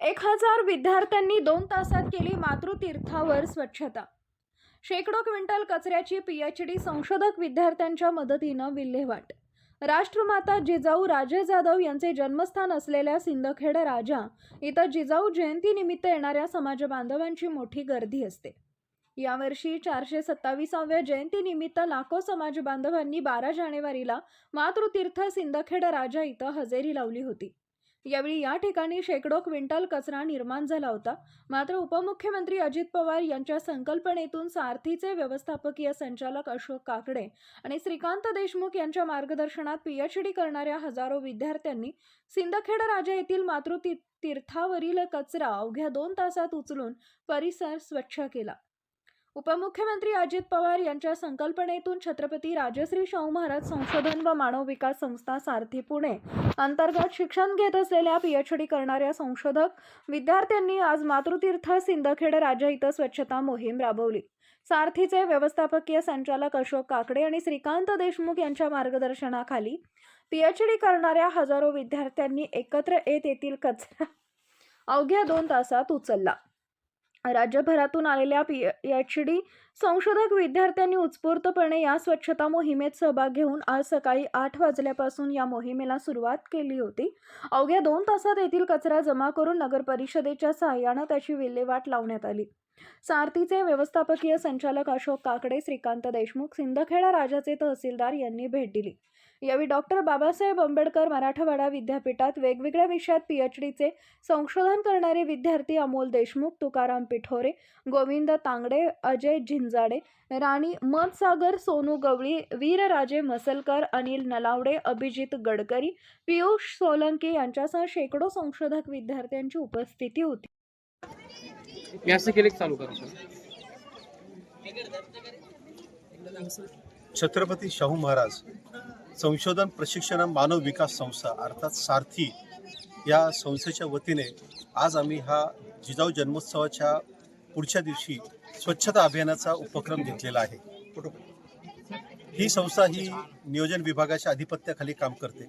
एक हजार विद्यार्थ्यांनी दोन तासात केली मातृतीर्थावर स्वच्छता. शेकडो क्विंटल कचऱ्याची पीएचडी संशोधक विद्यार्थ्यांच्या मदतीनं विल्हेवाट. राष्ट्रमाता जिजाऊ राजे जाधव यांचे जन्मस्थान असलेल्या सिंदखेड राजा इथं जिजाऊ जयंतीनिमित्त येणाऱ्या समाज बांधवांची मोठी गर्दी असते. यावर्षी चारशे सत्तावीसाव्या जयंतीनिमित्त लाखो समाज बांधवांनी बारा जानेवारीला मातृतीर्थ सिंदखेड राजा इथं हजेरी लावली होती. यावेळी या ठिकाणी शेकडो क्विंटल कचरा निर्माण झाला होता. मात्र उपमुख्यमंत्री अजित पवार यांच्या संकल्पनेतून सारथीचे व्यवस्थापकीय संचालक अशोक काकडे आणि श्रीकांत देशमुख यांच्या मार्गदर्शनात पीएचडी करणाऱ्या हजारो विद्यार्थ्यांनी सिंदखेड राजा येथील मातृती तीर्थावरील कचरा अवघ्या दोन तासात उचलून परिसर स्वच्छ केला. उपमुख्यमंत्री अजित पवार यांच्या संकल्पनेतून छत्रपती राजश्री शाहू महाराज संशोधन व मानव विकास संस्था सारथी पुणे अंतर्गत शिक्षण घेत असलेल्या पीएचडी करणाऱ्या संशोधक विद्यार्थ्यांनी आज मातृतीर्थ सिंदखेड राजा इथं स्वच्छता मोहीम राबवली. सारथीचे व्यवस्थापकीय संचालक अशोक काकडे आणि श्रीकांत देशमुख यांच्या मार्गदर्शनाखाली पीएचडी करणाऱ्या हजारो विद्यार्थ्यांनी एकत्र येत येथील कचरा अवघ्या दोन तासात उचलला. राज्यभरातून आलेल्या पी एच डी संशोधक विद्यार्थ्यांनी उत्स्फूर्तपणे या स्वच्छता मोहिमेत सहभाग घेऊन आज सकाळी आठ वाजल्यापासून या मोहिमेला सुरुवात केली होती. अवघ्या दोन तासात येथील कचरा जमा करून नगर परिषदेच्या सहाय्यानं त्याची विल्हेवाट लावण्यात आली. सारथीचे व्यवस्थापकीय संचालक अशोक काकडे श्रीकांत देशमुख सिंदखेडा राजाचे तहसीलदार यांनी भेट दिली. यावेळी डॉक्टर बाबासाहेब आंबेडकर मराठवाडा विद्यापीठात वेगवेगळ्या विषयात पीएचडीचे संशोधन करणारे विद्यार्थी अमोल देशमुख तुकाराम पिठोरे गोविंद तांगडे अजय झिंजाडे राणी मधसागर सोनू गवळी वीरराजे मसलकर अनिल नलावडे अभिजित गडकरी पियुष सोलंकी यांच्यासह शेकडो संशोधक विद्यार्थ्यांची उपस्थिती होती. छत्रपती शाहू महाराज संशोधन प्रशिक्षण मानव विकास संस्था अर्थात सारथी या संस्थेच्या वतीने आज आम्ही हा जिजाऊ जन्मोत्सवाच्या पुढच्या दिवशी स्वच्छता अभियानाचा उपक्रम घेतलेला आहे. ही संस्था ही नियोजन विभागाच्या अधिपत्याखाली काम करते.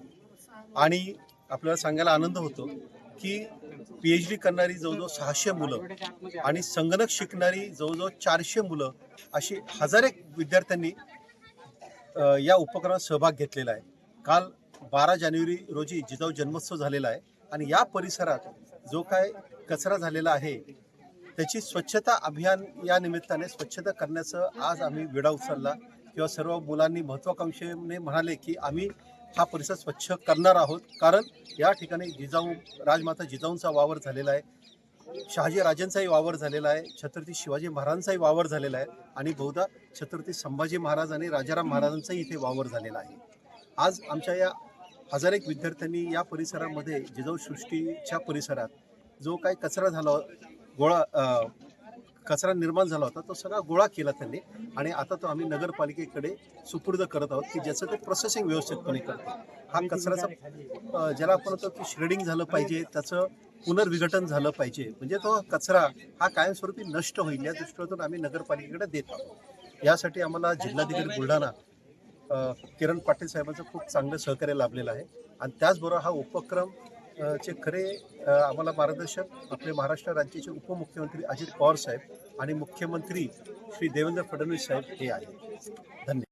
आणि आपल्याला सांगायला आनंद होतो की पी एच डी करणारी जवळजवळ सहाशे मुलं आणि संगणक शिकणारी जवळजवळ चारशे मुलं अशी हजारे विद्यार्थ्यांनी या उपक्रमात सहभाग घेतलेला आहे. काल बारा जानेवारी रोजी जिजाऊ जन्मोत्सव झालेला आहे आणि या परिसरात जो काय कचरा झालेला आहे त्याची स्वच्छता अभियान या निमित्ताने स्वच्छता करण्याचं आज आम्ही विडा उचलला किंवा सर्व मुलांनी महत्वाकांक्षेने म्हणाले की आम्ही हा परिसर स्वच्छ करणार आहोत. कारण या ठिकाणी जिजाऊ राजमाता जिजाऊंचा वावर झालेला आहे. शहाजी राजांचाही वावर झालेला आहे छत्रपती शिवाजी महाराजांचाही वावर झालेला आहे आणि बहुधा छत्रपती संभाजी महाराज आणि राजाराम महाराजांचाही इथे वावर झालेला आहे. आज आमच्या या हजार एक विद्यार्थ्यांनी या परिसरामध्ये जिजाऊ सृष्टीच्या परिसरात जो काही कचरा झाला गोळा कचरा निर्माण झाला होता तो सगळा गोळा केला त्यांनी. आणि आता तो आम्ही नगरपालिकेकडे सुपूर्द करत आहोत की ज्याचं ते प्रोसेसिंग व्यवस्थितपणे करतो हा कचऱ्याचा ज्याला आपण होतो की श्रेडिंग झालं पाहिजे त्याचं पुनर्विघटन झालं पाहिजे. म्हणजे तो कचरा हा कायमस्वरूपी नष्ट होईल या दृष्टीतून आम्ही नगरपालिकेकडे देत आहोत. यासाठी आम्हाला जिल्हाधिकारी बुलढाणा किरण पाटील साहेबांचं खूप चांगलं सहकार्य लाभलेलं आहे. आणि त्याचबरोबर हा उपक्रम चे खरे आम्हाला मार्गदर्शक आपले महाराष्ट्र राज्याचे उपमुख्यमंत्री अजित पवार साहेब आणि मुख्यमंत्री श्री देवेंद्र फडणवीस साहेब हे आहेत.